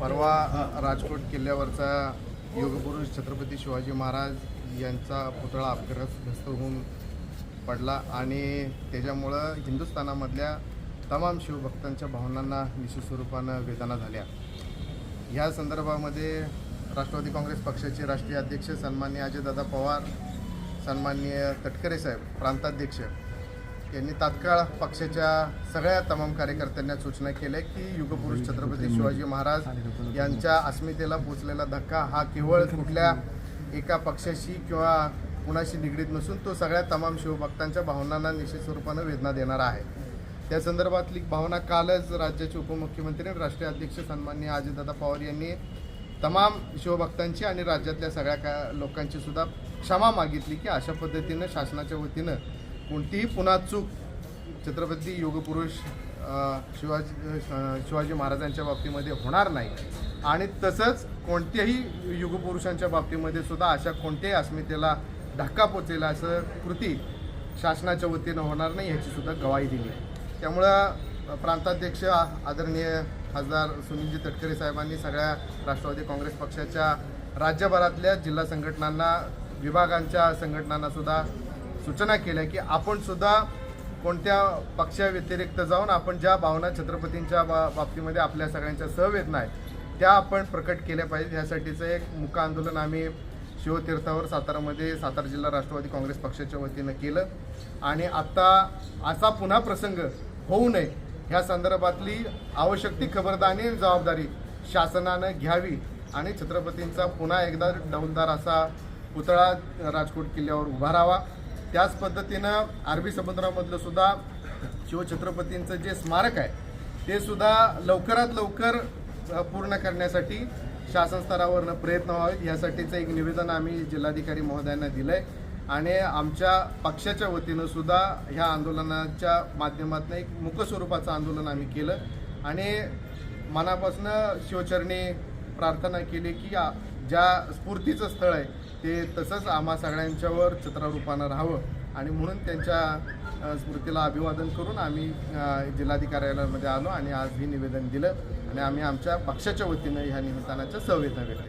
परवा राजकोट किल्ल्यावरचा योगपुरुष छत्रपती शिवाजी महाराज यांचा पुतळा अपघातग्रस्त होऊन पडला आणि त्याच्यामुळं हिंदुस्थानामधल्या तमाम शिवभक्तांच्या भावनांना निश्चित स्वरूपानं वेदना झाल्या. ह्या संदर्भामध्ये राष्ट्रवादी काँग्रेस पक्षाचे राष्ट्रीय अध्यक्ष सन्मान्य अजयदादा पवार सन्मान्य तटकरे साहेब प्रांताध्यक्ष यांनी तात्काळ पक्षाच्या सगळ्या तमाम कार्यकर्त्यांना सूचना केल्या की युगपुरुष छत्रपती शिवाजी महाराज यांच्या अस्मितेला पोचलेला धक्का हा केवळ कुठल्या एका पक्षाशी किंवा कुणाशी निगडीत नसून तो सगळ्या तमाम शिवभक्तांच्या भावनांना निश्चित स्वरूपानं वेदना देणारा आहे. त्या संदर्भातली भावना कालच राज्याचे उपमुख्यमंत्री आणि राष्ट्रीय अध्यक्ष सन्माननीय अजितदादा पवार यांनी तमाम शिवभक्तांची आणि राज्यातल्या सगळ्या का लोकांची सुद्धा क्षमा मागितली की अशा पद्धतीनं शासनाच्या वतीनं कोणतीही पुन्हा चूक छत्रपती योगपुरुष शिवाजी शिवाजी महाराजांच्या बाबतीमध्ये होणार नाही. आणि तसंच कोणत्याही युगपुरुषांच्या बाबतीमध्ये सुद्धा अशा कोणत्याही अस्मितेला धक्का पोचेल असं कृती शासनाच्या वतीनं होणार नाही ह्याची सुद्धा गवाही दिली आहे. त्यामुळं प्रांताध्यक्ष आदरणीय खासदार सुनीलजी तटकरे साहेबांनी सगळ्या राष्ट्रवादी काँग्रेस पक्षाच्या राज्यभरातल्या जिल्हा संघटनांना विभागांच्या संघटनांनासुद्धा सूचना केल्या की आपणसुद्धा कोणत्या पक्षाव्यतिरिक्त जाऊन आपण ज्या भावना छत्रपतींच्या बा बाबतीमध्ये आपल्या सगळ्यांच्या सहवेदना आहेत त्या आपण प्रकट केल्या पाहिजेत. यासाठीचं एक मुख आंदोलन आम्ही शिवतीर्थावर सातारामध्ये सातारा जिल्हा राष्ट्रवादी काँग्रेस पक्षाच्या वतीनं केलं. आणि आत्ता असा पुन्हा प्रसंग होऊ नये. ह्या संदर्भातली आवश्यक ती खबरदारी आणि जबाबदारी शासनानं घ्यावी आणि छत्रपतींचा पुन्हा एकदा डौलदार असा पुतळा राजकोट किल्ल्यावर उभा राहावा. त्याच पद्धतीनं अरबी समुद्रामधलं सुद्धा शिवछत्रपतींचं जे स्मारक आहे ते सुद्धा लवकरात लवकर पूर्ण करण्यासाठी शासन स्तरावरनं प्रयत्न व्हावेत यासाठीचं एक निवेदन आम्ही जिल्हाधिकारी महोदयांना दिलं आहे आणि आमच्या पक्षाच्या वतीनं सुद्धा ह्या आंदोलनाच्या माध्यमातून एक मुखस्वरूपाचं आंदोलन आम्ही केलं. आणि मनापासून शिवचरणी प्रार्थना केली की ज्या स्फूर्तीचं स्थळ आहे ते तसंच आम्हा सगळ्यांच्यावर चित्रारूपानं राहावं. आणि म्हणून त्यांच्या स्मृतीला अभिवादन करून आम्ही अ, जिल्हाधिकार्यालयामध्ये आलो आणि आज हे निवेदन दिलं. आणि आम्ही आमच्या पक्षाच्या वतीनं ह्या निमित्तानाच्या संवेदना व्यक्त